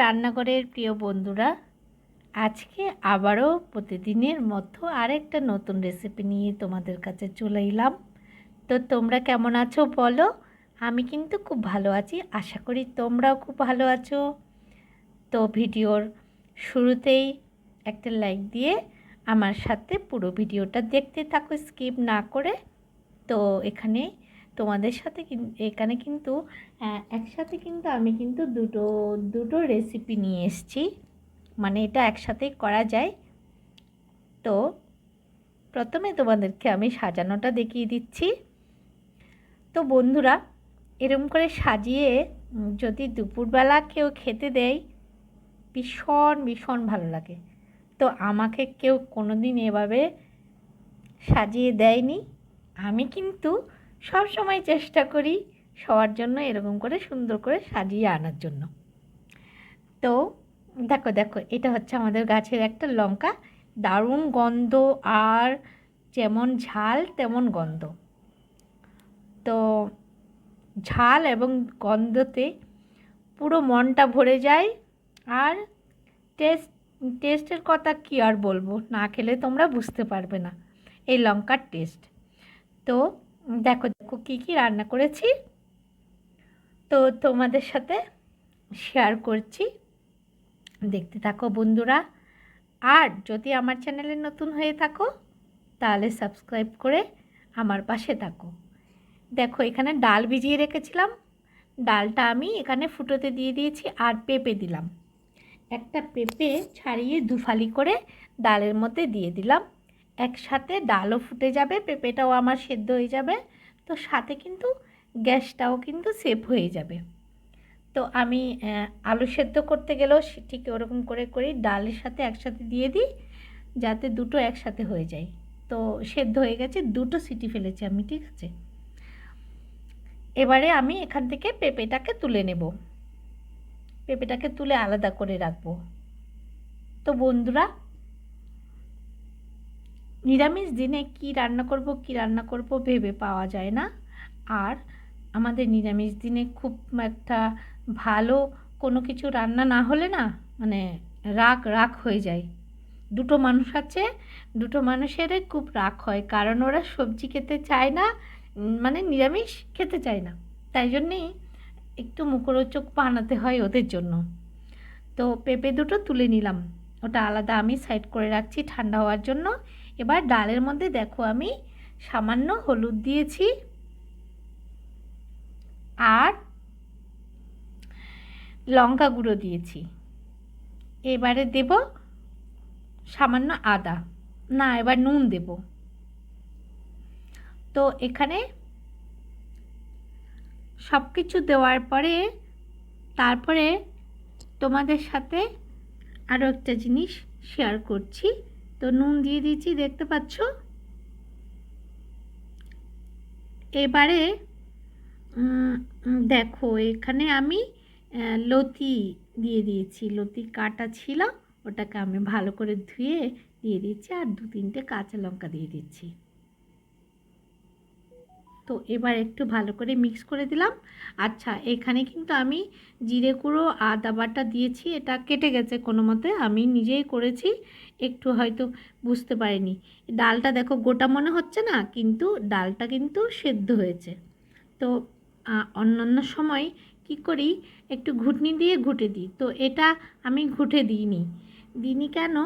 রান্নাঘরের প্রিয় বন্ধুরা, আজকে আবারও প্রতিদিনের মতো আরেকটা নতুন রেসিপি নিয়ে তোমাদের কাছে চলে এলাম। তো তোমরা কেমন আছো বলো? আমি কিন্তু খুব ভালো আছি, আশা করি তোমরাও খুব ভালো আছো। তো ভিডিওর শুরুতেই একটা লাইক দিয়ে আমার সাথে পুরো ভিডিওটা দেখতে থাকো স্কিপ না করে। তো এখানে তোমাদের সাথে এখানে কিন্তু একসাথে কিন্তু আমি কিন্তু দুটো দুটো রেসিপি নিয়ে এসেছি। মানে এটা একসাথেই করা যায়। তো, প্রথমে তোমাদেরকে আমি সাজানোটা দেখিয়ে দিচ্ছি। তো বন্ধুরা, এরম করে সাজিয়ে যদি দুপুরবেলা কেউ খেতে দেয়, ভীষণ ভীষণ ভালো লাগে। তো আমাকে কেউ কোনো দিন এভাবে সাজিয়ে দেয়নি। আমি কিন্তু সব সময় চেষ্টা করি সবার জন্য এরকম করে সুন্দর করে সাজিয়ে আনার জন্য। তো দেখো দেখো, এটা হচ্ছে আমাদের গাছের একটা লঙ্কা। দারুণ গন্ধ, আর যেমন ঝাল, তেমন গন্ধ। তো ঝাল এবং গন্ধতে পুরো মনটা ভরে যায়, আর টেস্ট, টেস্টের কথা কী আর বলব? না খেলে তোমরা বুঝতে পারবে না। এই লঙ্কার টেস্ট। তো দেখো দেখো কী কী রান্না করেছি। তো তোমাদের সাথে শেয়ার করছি। দেখতে থাকো বন্ধুরা। আর যদি আমার চ্যানেলে নতুন হয়ে থাকো, তাহলে সাবস্ক্রাইব করে আমার পাশে থাকো। দেখো, এখানে ডাল ভিজিয়ে রেখেছিলাম। ডালটা আমি এখানে ফুটোতে দিয়ে দিয়েছি আর পেঁপে দিলাম। একটা পেঁপে ছাড়িয়ে দুফালি করে ডালের মধ্যে দিয়ে দিলাম। একসাথে ডালও ফুটে যাবে, পেঁপেটাও আমার সেদ্ধ হয়ে যাবে। তো সাথে কিন্তু গ্যাসটাও কিন্তু সেভ হয়ে যাবে। তো আমি আলু সেদ্ধ করতে গেলেও ঠিক ওরকম করে, করি ডালের সাথে একসাথে দিয়ে দিই, যাতে দুটো একসাথে হয়ে যায়। তো সেদ্ধ হয়ে গেছে, দুটো সিটি ফেলেছি আমি, ঠিক আছে? এবারে আমি এখান থেকে পেঁপেটাকে তুলে নেব। পেঁপেটাকে তুলে আলাদা করে রাখব। তো বন্ধুরা নিরামিষ দিনে কি রান্না করব, কি রান্না করব ভেবে পাওয়া যায় না। আর আমাদের নিরামিষ দিনে খুব একটা ভালো কোনো কিছু রান্না না হলে না মানে রাগ রাগ হয়ে যায়। দুটো মানুষ আছে, দুটো মানুষেরই খুব রাগ হয়, কারণ ওরা সবজি খেতে চায় না মানে নিরামিষ খেতে চায় না। তাই জন্যেই একটু মুখরোচক বানাতে হয় ওদের জন্য। তো পেঁপে দুটো তুলে নিলাম। ওটা আলাদা আমি সাইড করে রাখছি ঠান্ডা হওয়ার জন্য। এবার ডালের মধ্যে দেখো আমি সামান্য হলুদ দিয়েছি। আর লঙ্কা গুঁড়ো দিয়েছি। এবারে দেব সামান্য আদা। না, এবার নুন দেব। তো এখানে সব কিছু দেওয়ার পরে তারপরে তোমাদের সাথে আরও একটা জিনিস শেয়ার করছি। তো নুন দিয়ে দিচ্ছি, দেখতে পাচ্ছ? এবারে দেখো, এখানে আমি লতি দিয়ে দিয়েছি। লতি কাটা ছিল, ওটাকে আমি ভালো করে ধুয়ে দিয়ে দিচ্ছি, আর দু তিনটে কাঁচা লঙ্কা দিয়ে দিচ্ছি। তো এবার একটু ভালো করে মিক্স করে দিলাম। আচ্ছা এখানে কিন্তু আমি জিরে গুঁড়ো, আদা বাটা দিয়েছি, এটা কেটে গেছে কোনো মতে, আমি নিজেই করেছি, একটু হয়তো বুঝতে পারিনি। ডালটা দেখো গোটা মনে হচ্ছে না, কিন্তু ডালটা কিন্তু সেদ্ধ হয়েছে। তো অন্যান্য সময় কি করি, একটু ঘুটনি দিয়ে ঘুটে দিই। তো এটা আমি ঘুটে দিইনি। দিইনি কেন?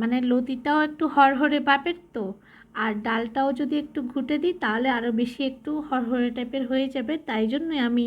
মানে লতিটাও একটু হরহরে পাপের তো আর ডালটাও যদি একটু ঘুটে দিই, তাহলে আরও বেশি একটু হরহরে টাইপের হয়ে যাবে, তাই জন্যই আমি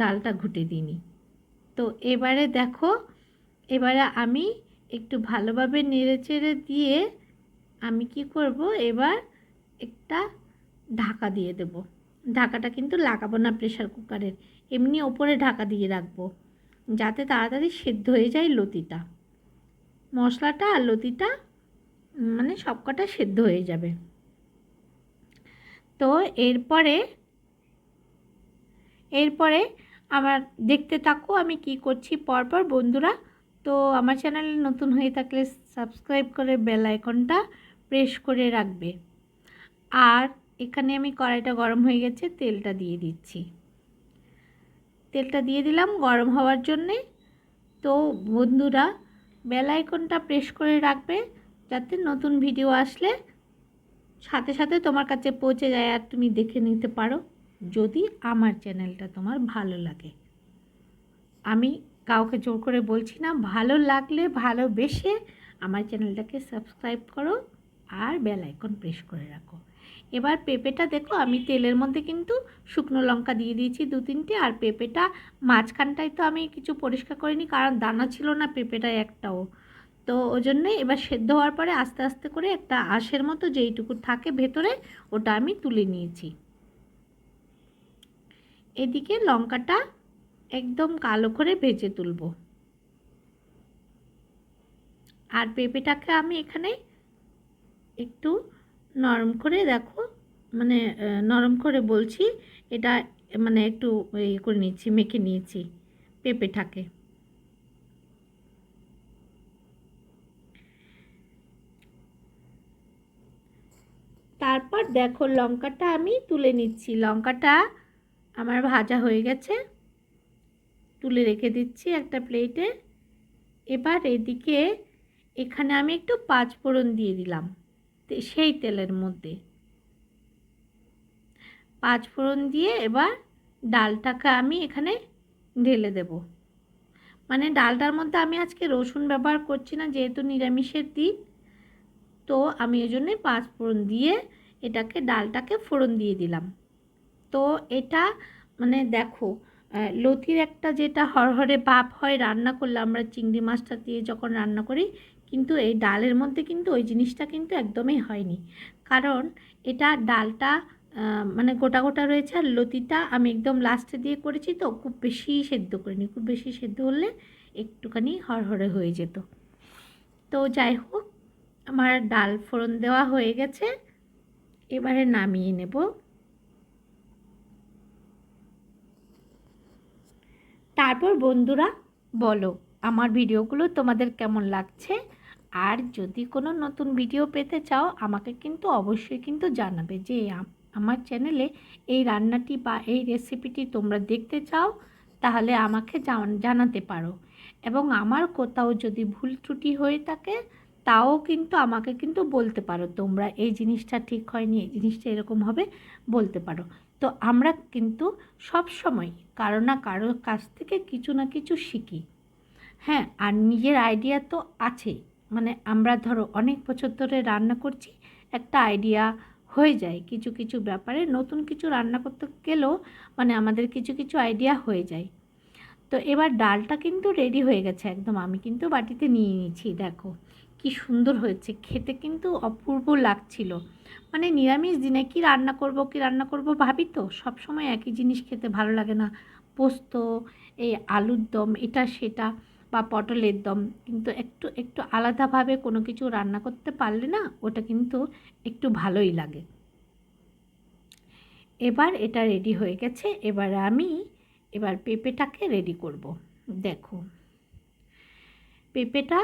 ডালটা ঘুটে দিইনি। তো এবারে দেখো, এবারে আমি একটু ভালোভাবে নেড়ে চেড়ে দিয়ে আমি কি করব, এবার একটা ঢাকা দিয়ে দেব। ঢাকাটা কিন্তু লাগাবো না প্রেশার কুকারের এমনি ওপরে ঢাকা দিয়ে রাখব, যাতে তাড়াতাড়ি সেদ্ধ হয়ে যায় লতিটা। মশলাটা আর লতিটা মানে সবকটা সেদ্ধ হয়ে যাবে। তো এরপরে এরপরে আমার দেখতে থাকো আমি কি করছি পরপর। বন্ধুরা, তো আমার চ্যানেলে নতুন হয়ে থাকলে সাবস্ক্রাইব করে বেল আইকনটা প্রেস করে রাখবে। আর এখানে আমি কড়াইটা গরম হয়ে গেছে, তেলটা দিয়ে দিচ্ছি। তেলটা দিয়ে দিলাম গরম হওয়ার জন্যে। তো বন্ধুরা, বেল আইকনটা প্রেস করে রাখবে। যাতে নতুন ভিডিও আসলে সাথে সাথে তোমার কাছে পৌঁছে যায় আর তুমি দেখে নিতে পারো, যদি আমার চ্যানেলটা তোমার ভালো লাগে। আমি কাউকে জোর করে বলছি না, ভালো লাগলে, ভালোবেসে আমার চ্যানেলটাকে সাবস্ক্রাইব করো আর বেল আইকন প্রেস করে রাখো। এবার পেঁপেটা দেখো, আমি তেলের মধ্যে কিন্তু শুকনো লঙ্কা দিয়ে দিয়েছি দু তিনটে, আর পেঁপেটা মাঝখানটায় তো আমি কিছু পরিষ্কার করিনি, কারণ দানা ছিল না পেঁপেটা একটাও। তো ওই জন্যে এবার সেদ্ধ হওয়ার পরে আস্তে আস্তে করে একটা আঁশের মতো যেইটুকু থাকে ভেতরে, ওটা আমি তুলে নিয়েছি। এদিকে লঙ্কাটা একদম কালো করে ভেজে তুলব। আর পেঁপেটাকে আমি এখানে একটু নরম করে দেখো মানে নরম করে বলছি, এটা মানে একটু ইয়ে করে নিয়েছি মেখে নিয়েছি পেঁপেটাকে। তারপর দেখো লঙ্কাটা আমি তুলে নিচ্ছি। লঙ্কাটা আমার ভাজা হয়ে গেছে। তুলে রেখে দিচ্ছি একটা প্লেটে। এবার এদিকে এখানে আমি একটু পাঁচ ফোড়ন দিয়ে দিলাম সেই তেলের মধ্যে। পাঁচ ফোড়ন দিয়ে এবার ডালটাকে আমি এখানে ঢেলে দেব। মানে ডালটার মধ্যে আমি আজকে রসুন ব্যবহার করছি না, যেহেতু নিরামিষের দিন। তো আমি এই জন্যে পাঁচ ফোড়ন দিয়ে এটাকে, ডালটাকে ফোড়ন দিয়ে দিলাম। তো এটা মানে দেখো লতির একটা যেটা হরহরে বাপ হয়, রান্না করলে আমরা চিংড়ি মাছটা দিয়ে যখন রান্না করি, কিন্তু এই ডালের মধ্যে কিন্তু ওই জিনিসটা কিন্তু একদমই হয়নি। কারণ এটা ডালটা মানে গোটা গোটা রয়েছে আর লতিটা আমি একদম লাস্টে দিয়ে করেছি তো, খুব বেশি সেদ্ধ করিনি। খুব বেশি সেদ্ধ হলে একটুখানি হরহরে হয়ে যেত। তো যাই হোক আমার ডাল ফোড়ন দেওয়া হয়ে গেছে। এবারে নামিয়ে নেব। তারপর বন্ধুরা, বলো আমার ভিডিওগুলো তোমাদের কেমন লাগছে? আর যদি কোনো নতুন ভিডিও পেতে চাও, আমাকে কিন্তু অবশ্যই কিন্তু জানাবে যে আমার চ্যানেলে এই রান্নাটি বা এই রেসিপিটি তোমরা দেখতে চাও, তাহলে আমাকে জানাতে পারো। এবং আমার কোথাও যদি ভুল ত্রুটি হয়ে থাকে তাও কিন্তু আমাকে কিন্তু বলতে পারো, তোমরা এই জিনিসটা ঠিক হয়নি, এই জিনিসটা এরকম হবে, বলতে পারো। তো আমরা কিন্তু সব সময় কারও না কারোর কাছ থেকে কিছু না কিছু শিখি। হ্যাঁ আর নিজের আইডিয়া তো আছে মানে আমরা ধরো অনেক বছর ধরে রান্না করছি, একটা আইডিয়া হয়ে যায় কিছু কিছু ব্যাপারে, নতুন কিছু রান্না করতে গেলেও মানে আমাদের কিছু কিছু আইডিয়া হয়ে যায়। তো এবার ডালটা কিন্তু রেডি হয়ে গেছে একদম, আমি কিন্তু বাটিতে নিয়ে নিয়েছি, দেখো। কি সুন্দর হয়েছে। খেতে কিন্তু অপূর্ব লাগছিল। মানে নিরামিষ দিনে কি রান্না করব, কি রান্না করব ভাবি তো? সব সময় একই জিনিস খেতে ভালো লাগে না। পোস্ত, এই আলুর দম, এটা সেটা বা পটলের দম। কিন্তু একটু একটু আলাদাভাবে কোনো কিছু রান্না করতে পারলে না, ওটা কিন্তু একটু ভালোই লাগে। এবার এটা রেডি হয়ে গেছে। এবার আমি, এবার পেঁপেটাকে রেডি করব। দেখো, পেঁপেটা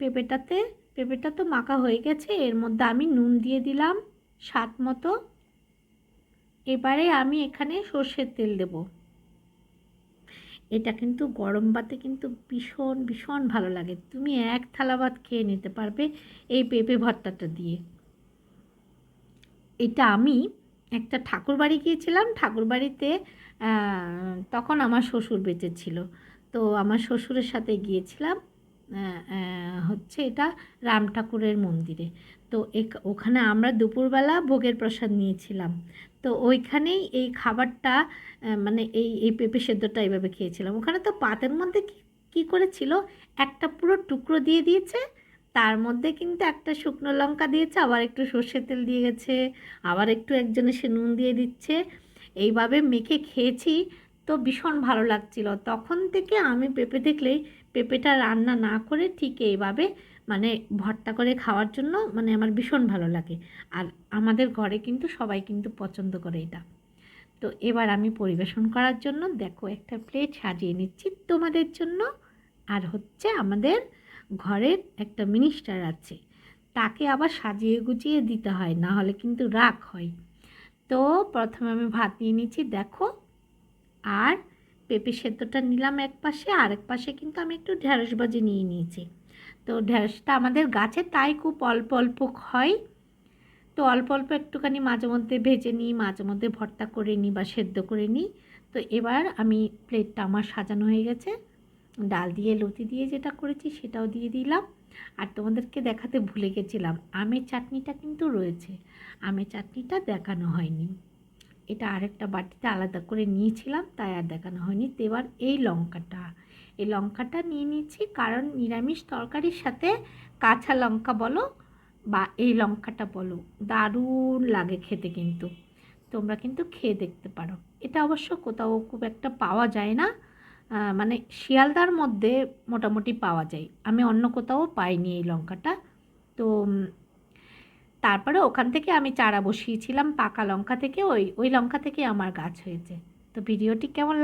পেঁপেটাতে, পেঁপেটা তো মাখা হয়ে গেছে, এর মধ্যে আমি নুন দিয়ে দিলাম স্বাদ মতো। এবারে আমি এখানে সর্ষের তেল দেব। এটা কিন্তু গরম ভাতে কিন্তু ভীষণ ভীষণ ভালো লাগে। তুমি এক থালা ভাত খেয়ে নিতে পারবে এই পেঁপে ভর্তাটা দিয়ে। এটা আমি একটা ঠাকুর বাড়ি গিয়েছিলাম, ঠাকুর বাড়িতে তখন আমার শ্বশুর বেঁচে ছিল। তো আমার শ্বশুরের সাথে গিয়েছিলাম হচ্ছে এটা রাম ঠাকুরের মন্দিরে। তো ওখানে আমরা দুপুরবেলা ভোগের প্রসাদ নিয়েছিলাম। তো ওইখানেই এই খাবারটা মানে এই এই পেঁপে সেদ্ধটা এইভাবে খেয়েছিলাম। ওখানে তো পাতের মধ্যে কী কী করেছিল? একটা পুরো টুকরো দিয়ে দিয়েছে, তার মধ্যে কিন্তু একটা শুকনো লঙ্কা দিয়েছে, আবার একটু সর্ষের তেল দিয়ে গেছে, আবার একটু একজনে সে নুন দিয়ে দিচ্ছে। এইভাবে মেখে খেয়েছি, তো ভীষণ ভালো লাগছিল। তখন থেকে আমি পেঁপে দেখলেই পেঁপেটা রান্না না করে ঠিক এইভাবে মানে ভর্তা করে খাওয়ার জন্য মানে আমার ভীষণ ভালো লাগে। আর আমাদের ঘরে কিন্তু সবাই কিন্তু পছন্দ করে এটা। তো এবার আমি পরিবেশন করার জন্য দেখো একটা প্লেট সাজিয়ে নিচ্ছি তোমাদের জন্য। আর হচ্ছে আমাদের ঘরের একটা মিনিস্টার আছে। তাকে আবার সাজিয়ে গুছিয়ে দিতে হয়, না হলে কিন্তু রাগ হয়। তো প্রথমে আমি ভাত নিয়ে নিচ্ছি, দেখো। আর পেঁপে সেদ্ধটা নিলাম এক পাশে আর এক পাশে কিন্তু আমি একটু ঢ্যাঁড়স ভাজি নিয়ে নিয়েছি। তো ঢ্যাঁড়সটা আমাদের গাছে তাই খুব অল্প অল্প হয়। তো অল্প অল্প একটুখানি মাঝে মধ্যে ভেজে নিই, মাঝে মধ্যে ভর্তা করে নিই বা সেদ্ধ করে নিই। তো এবার আমি প্লেটটা আমার সাজানো হয়ে গেছে। ডাল দিয়ে লতি দিয়ে যেটা করেছি সেটাও দিয়ে দিলাম। আর তোমাদেরকে দেখাতে ভুলে গেছিলাম, আমের চাটনিটা কিন্তু রয়েছে। আমের চাটনিটা দেখানো হয়নি। এটা আরেকটা বাটিতে আলাদা করে নিয়েছিলাম, তাই আর দেখানো হয়নি। তো এবার এই লঙ্কাটা এই লঙ্কাটা নিয়ে নিয়েছি কারণ নিরামিষ তরকারির সাথে কাঁচা লঙ্কা বলো বা এই লঙ্কাটা বলো, দারুণ লাগে খেতে কিন্তু। তোমরা কিন্তু খেয়ে দেখতে পারো। এটা অবশ্য কোথাও খুব একটা পাওয়া যায় না। মানে শিয়ালদার মধ্যে মোটামুটি পাওয়া যায়। আমি অন্য কোথাও পাইনি এই লঙ্কাটা। তো তারপরে ওখান থেকে আমি চারা বসিয়েছিলাম পাকা লঙ্কা থেকে, ওই ওই লঙ্কা থেকে আমার গাছ হয়েছে। তো ভিডিওটি কেমন